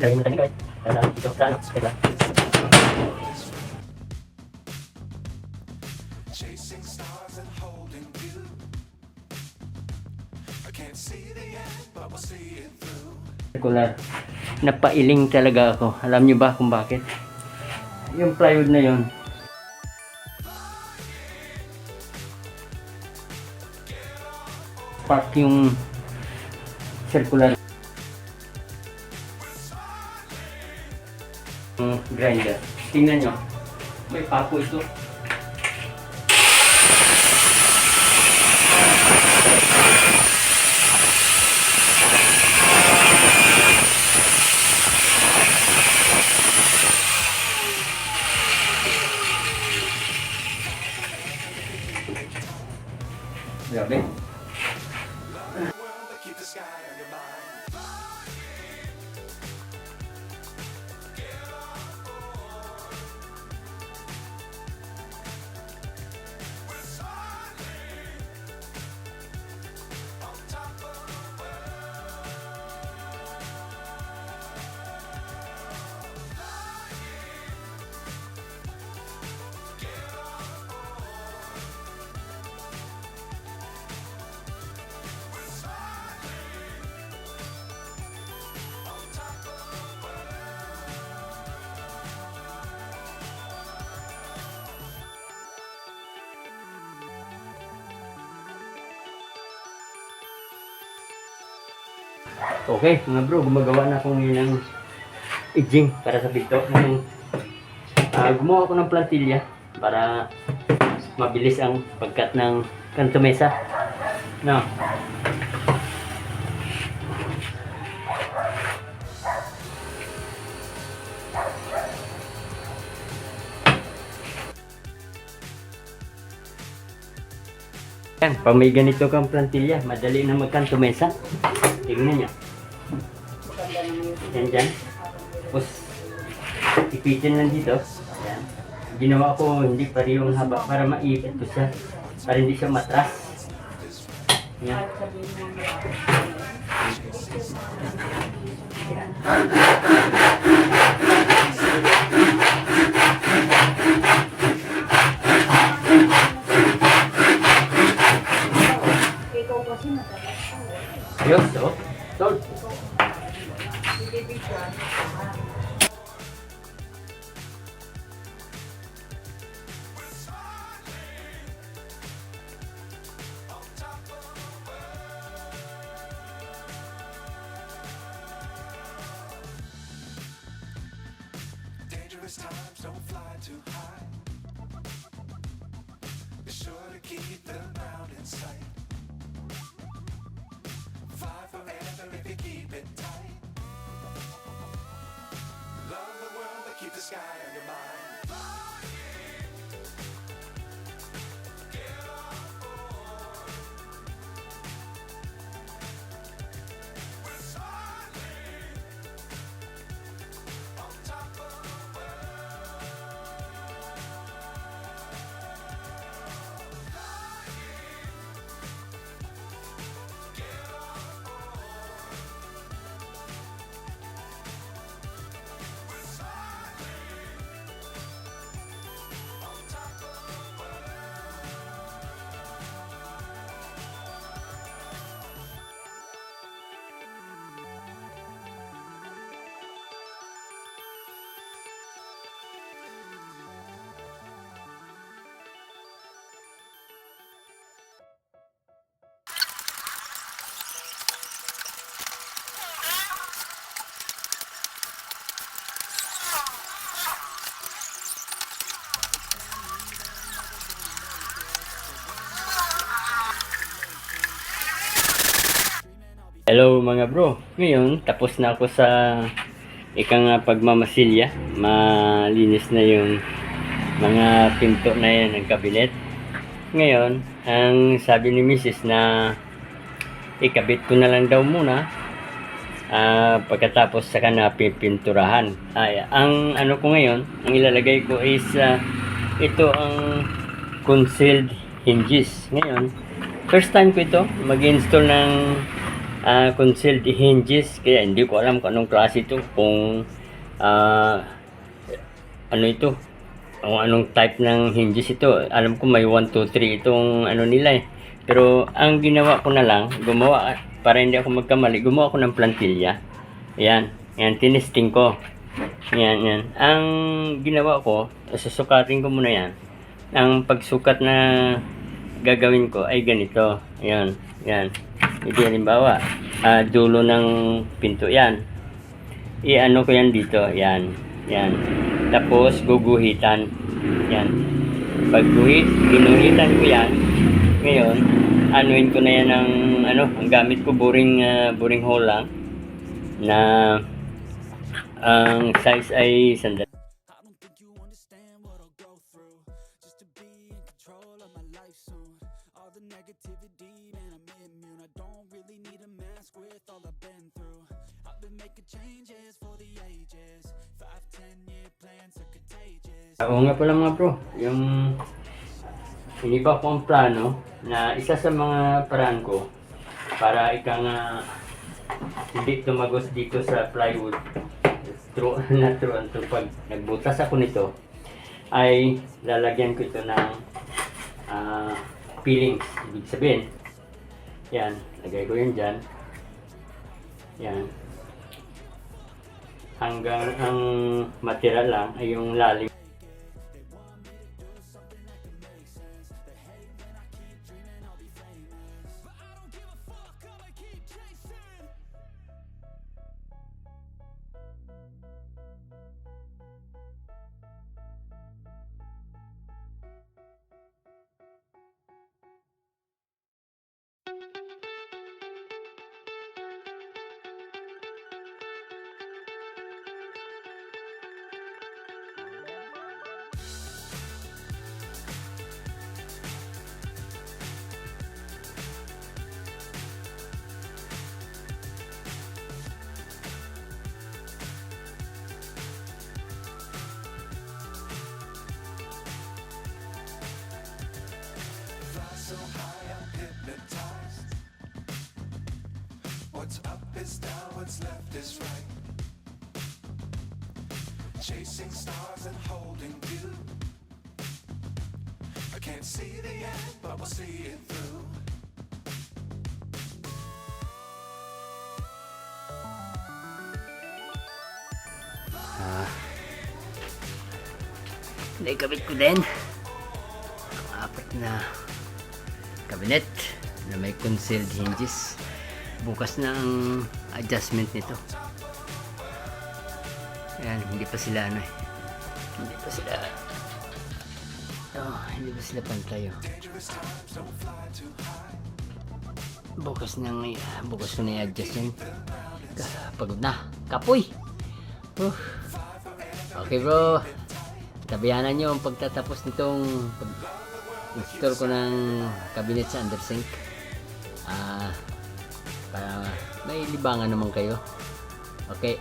Lagyan mo tayo guys. Kaya dito sa ano. Kaya Chasing stars and holding you. I can't see the end, but we'll see it through. Circular. Napailing talaga ako. Alam niyo ba kung bakit? Yung plywood na yun. Spark yung circular. Grinder. Tingnan nyo. May pako ito. Grabe. Keep. Okay, mga bro, gumagawa na ako ngayon ng edging para sa pinto. Ngayon, ah, gumawa ako ng plantilya para mabilis ang pagkat ng kanto mesa. No. Yan, pag may ganito kang plantilya, madali na magkanto mesa. Tingnan niya. Yan dyan. Tapos, ipitin lang dito. Yan. Ginawa ko hindi parehong haba para maipit ko siya. Para hindi siya matras. Yan. Ikaw kasi matalas ka. eh. Ayos, oh. Tol. Don't fly too high. Be sure to keep the mountain sight. Fly forever if you keep it tight. Love the world but keep the sky on your mind. Hello mga bro. Ngayon, tapos na ako sa ikang pagmamasilya. Malinis na yung mga pinto na yan ng kabinet. Ngayon, ang sabi ni Mrs. na ikabit ko na lang daw muna ah, pagkatapos saka na pipinturahan. Ay, ang ano ko ngayon, ang ilalagay ko is ah, ito ang concealed hinges. Ngayon, first time ko ito mag-install ng ah, concealed hinges. Kaya hindi ko alam kung anong klase ito. Kung ah, ano ito? Kung anong type ng hinges ito. Alam ko may 1, 2, 3 itong ano nila eh. Pero ang ginawa ko na lang gumawa para hindi ako magkamali gumawa ko ng plantilla. Yan yan tinesting ko. Yan yan ang ginawa ko susukatin ko muna yan. Ang pagsukat na gagawin ko ay ganito. Yan yan hindi halimbawa ah, dulo ng pinto yan. I-ano ko yan dito yan yan. Tapos guguhitan yan. Pag guhit ginuhitan ko yan ngayon anuin ko na yan ng ano ang gamit ko boring ah, boring hole lang na ang size ay sandali. Negativity, mask with all I've been through. I've been making changes for the ages. Five, ten year plans are contagious. Oo nga pala mga bro, yung iniba ko ang plano na isa sa mga paraan ko para ika nga hindi tumagos dito sa plywood true na true ang true. pag nagbutas ako nito ay lalagyan ko ito ng ah, peelings ibig sabihin yan lagay ko yun dyan yan. Hanggang ang matira lang ay yung lalim Chasing stars and holding you. I can't see the end, but we'll see it through. Naikabit ko din ang apat na cabinet na may concealed hinges. Bukas na ang adjustment nito. Ayan, hindi pa sila ano eh. Hindi pa sila oh, hindi pa sila pantay oh. Bukas na nga, bukas ko na i-adjust. Ka- Pagod na. Kapoy! Uh. Okay bro, tabihanan nyo ang pagtatapos nitong pag- install ko ng cabinet sa undersink. Ah, para may libangan naman kayo. Okay,